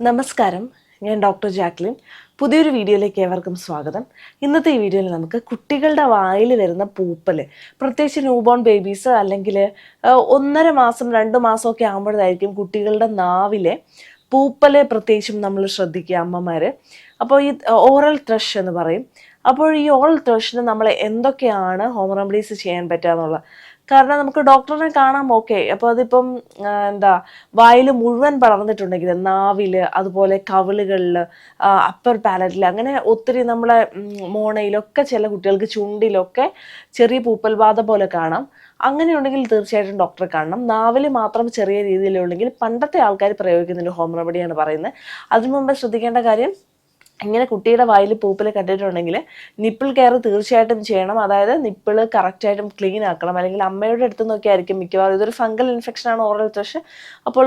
നമസ്കാരം. ഞാൻ doctor Jacqueline. പുതിയൊരു വീഡിയോയിലേക്ക് ഏവർക്കും സ്വാഗതം. ഇന്നത്തെ ഈ വീഡിയോയിൽ നമുക്ക് കുട്ടികളുടെ വായിൽ വരുന്ന പൂപ്പൽ പ്രത്യേകിച്ച് ന്യൂബോൺ ബേബീസ് അല്ലെങ്കിൽ ഒന്നര മാസം രണ്ട് മാസമൊക്കെ ആകുമ്പോഴായിരിക്കും കുട്ടികളുടെ നാവിലെ പൂപ്പൽ പ്രത്യേകിച്ചും നമ്മൾ ശ്രദ്ധിക്കുക അമ്മമാർ അപ്പോൾ ഈ ഓറൽ ത്രഷ് എന്ന് പറയും. അപ്പോൾ ഈ ഓറൽ ത്രഷിന് നമ്മൾ എന്തൊക്കെയാണ് ഹോം റെമഡീസ് ചെയ്യാൻ പറ്റുക എന്നുള്ളത്? കാരണം നമുക്ക് ഡോക്ടറിനെ കാണാം ഓക്കെ അപ്പോൾ അതിപ്പം എന്താ വായിൽ മുഴുവൻ പടർന്നിട്ടുണ്ടെങ്കിൽ നാവിൽ അതുപോലെ കവിളുകളിൽ അപ്പർ പാലറ്റിൽ അങ്ങനെ ഒത്തിരി നമ്മളെ മോണയിലൊക്കെ ചില കുട്ടികൾക്ക് ചുണ്ടിലൊക്കെ ചെറിയ പൂപ്പൽ ബാധ പോലെ കാണാം. അങ്ങനെയുണ്ടെങ്കിൽ തീർച്ചയായിട്ടും ഡോക്ടറെ കാണണം. നാവിൽ മാത്രം ചെറിയ രീതിയിലുണ്ടെങ്കിൽ പണ്ടത്തെ ആൾക്കാർ പ്രയോഗിക്കുന്ന ഒരു ഹോം റെമഡിയാണ് പറയുന്നത്. അതിനു മുമ്പ് ശ്രദ്ധിക്കേണ്ട കാര്യം ഇങ്ങനെ കുട്ടിയുടെ വായിൽ പൂപ്പൽ കണ്ടിട്ടുണ്ടെങ്കിൽ നിപ്പിൾ കെയർ തീർച്ചയായിട്ടും ചെയ്യണം. അതായത് നിപ്പിൾ കറക്റ്റായിട്ടും ക്ലീൻ ആക്കണം. അല്ലെങ്കിൽ അമ്മയുടെ അടുത്ത് ആയിരിക്കും മിക്കവാറും. ഇതൊരു ഫംഗൽ ഇൻഫെക്ഷൻ ആണ് ഓറൽ ത്രഷ് അപ്പോൾ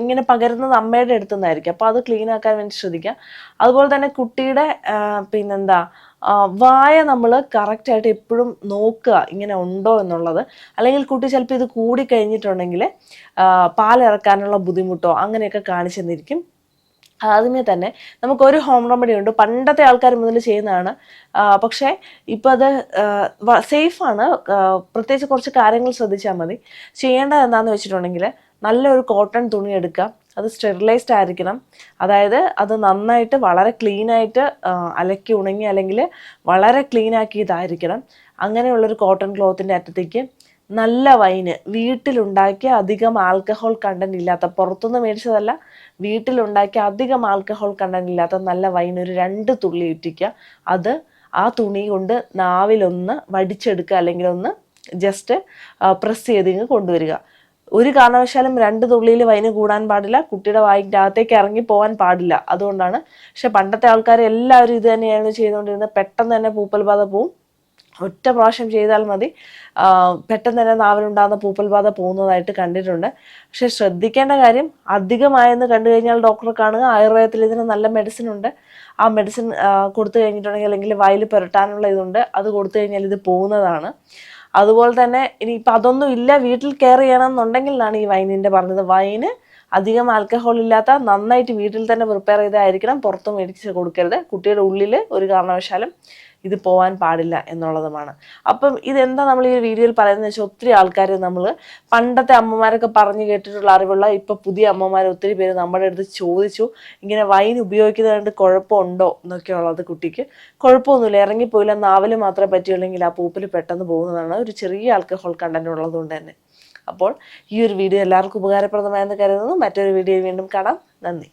ഇങ്ങനെ പകരുന്നത് അമ്മയുടെ അടുത്ത് നിന്നായിരിക്കും അപ്പോൾ അത് ക്ലീൻ ആക്കാൻ വേണ്ടി ശ്രദ്ധിക്കുക. അതുപോലെ തന്നെ കുട്ടിയുടെ പിന്നെന്താ വായ നമ്മൾ കറക്റ്റായിട്ട് എപ്പോഴും നോക്കുക ഇങ്ങനെ ഉണ്ടോ എന്നുള്ളത്. അല്ലെങ്കിൽ കുട്ടി ചിലപ്പോൾ ഇത് കൂടി കഴിഞ്ഞിട്ടുണ്ടെങ്കിൽ പാലിറക്കാനുള്ള ബുദ്ധിമുട്ടോ അങ്ങനെയൊക്കെ കാണിച്ചെന്നിരിക്കും ആദ്യമേ തന്നെ നമുക്കൊരു ഹോം റെമഡി ഉണ്ട്. പണ്ടത്തെ ആൾക്കാർ മുതൽ ചെയ്യുന്നതാണ്. പക്ഷേ ഇപ്പോൾ അത് സേഫാണ് പ്രത്യേകിച്ച് കുറച്ച് കാര്യങ്ങൾ ശ്രദ്ധിച്ചാൽ മതി. ചെയ്യേണ്ടത് എന്താണെന്ന് വെച്ചിട്ടുണ്ടെങ്കിൽ നല്ലൊരു കോട്ടൺ തുണി എടുക്കുക. അത് സ്റ്റെറിലൈസ്ഡ് ആയിരിക്കണം. അതായത് അത് നന്നായിട്ട് വളരെ ക്ലീനായിട്ട് അലക്കി ഉണങ്ങി അല്ലെങ്കിൽ വളരെ ക്ലീൻ ആക്കിയതായിരിക്കണം. അങ്ങനെയുള്ളൊരു കോട്ടൺ ക്ലോത്തിന്റെ അറ്റത്തേക്ക് നല്ല വൈന്. വീട്ടിലുണ്ടാക്കിയ അധികം ആൽക്കഹോൾ കണ്ടന്റ് ഇല്ലാത്ത പുറത്തുനിന്ന് മേടിച്ചതല്ല വീട്ടിലുണ്ടാക്കിയ അധികം ആൽക്കഹോൾ കണ്ടന്റ് ഇല്ലാത്ത നല്ല വൈൻ ഒരു രണ്ട് തുള്ളി ഇറ്റിക്കുക. അത് ആ തുണി കൊണ്ട് നാവിലൊന്ന് വടിച്ചെടുക്കുക അല്ലെങ്കിൽ ഒന്ന് ജസ്റ്റ് പ്രസ് ചെയ്ത് കൊണ്ടുവരിക. ഒരു കാരണവശാലും രണ്ട് തുള്ളിയിൽ വൈന് കൂടാൻ പാടില്ല. കുട്ടിയുടെ വായിന്റെ അകത്തേക്ക് ഇറങ്ങി പോകാൻ പാടില്ല. അതുകൊണ്ടാണ്. പക്ഷെ പണ്ടത്തെ ആൾക്കാർ എല്ലാവരും ഇത് തന്നെയാണ് ചെയ്തുകൊണ്ടിരുന്നത്. പെട്ടെന്ന് തന്നെ പൂപ്പൽ ബാധ പോവും. ഒറ്റ പ്രാവശ്യം ചെയ്താൽ മതി. പെട്ടെന്ന് തന്നെ നാവിലുണ്ടാകുന്ന പൂപ്പൽ ബാധ പോകുന്നതായിട്ട് കണ്ടിട്ടുണ്ട്. പക്ഷെ ശ്രദ്ധിക്കേണ്ട കാര്യം അധികമായെന്ന് കണ്ടു കഴിഞ്ഞാൽ ഡോക്ടറെ കാണുക. ആയുർവേദത്തിൽ ഇതിന് നല്ല മെഡിസിൻ ഉണ്ട്. ആ മെഡിസിൻ കൊടുത്തു കഴിഞ്ഞിട്ടുണ്ടെങ്കിൽ അല്ലെങ്കിൽ വായിൽ പുരട്ടാനുള്ള ഇതുണ്ട്. അത് കൊടുത്തു കഴിഞ്ഞാൽ ഇത് പോകുന്നതാണ്. അതുപോലെ തന്നെ ഇനി ഇപ്പം അതൊന്നും ഇല്ല. വീട്ടിൽ കെയർ ചെയ്യണം എന്നുണ്ടെങ്കിലാണ് ഈ വൈനിന്റെ പറഞ്ഞത്. വൈന് അധികം ആൽക്കഹോൾ ഇല്ലാത്ത നന്നായിട്ട് വീട്ടിൽ തന്നെ പ്രിപ്പയർ ചെയ്തായിരിക്കണം. പുറത്ത് മേടിച്ച് കൊടുക്കരുത്. കുട്ടിയുടെ ഉള്ളിൽ ഒരു കാരണവശാലും ഇത് പോകാൻ പാടില്ല എന്നുള്ളതുമാണ്. അപ്പം ഇതെന്താ നമ്മൾ ഈ വീഡിയോയിൽ പറയുന്നത് വെച്ചാൽ ഒത്തിരി ആൾക്കാർ നമ്മൾ പണ്ടത്തെ അമ്മമാരൊക്കെ പറഞ്ഞു കേട്ടിട്ടുള്ള അറിവുള്ള ഇപ്പം പുതിയ അമ്മമാർ ഒത്തിരി പേര് നമ്മുടെ അടുത്ത് ചോദിച്ചു ഇങ്ങനെ വൈൻ ഉപയോഗിക്കുന്നത് കൊണ്ട് കുഴപ്പമുണ്ടോ? എന്നൊക്കെ ഉള്ളത് കുട്ടിക്ക്. കുഴപ്പമൊന്നുമില്ല ഇറങ്ങിപ്പോയില്ല നാവിൽ മാത്രമേ പറ്റിയുള്ളെങ്കിൽ ആ പൂപ്പിൽ പെട്ടെന്ന് പോകുന്നതാണ് ഒരു ചെറിയ ആൽക്കഹോൾ കണ്ടന്റ് ഉള്ളതുകൊണ്ട് തന്നെ. അപ്പോൾ ഈ ഒരു വീഡിയോ എല്ലാവർക്കും ഉപകാരപ്രദമായെന്ന് കരുതുന്നു. മറ്റൊരു വീഡിയോ വീണ്ടും കാണാം. നന്ദി.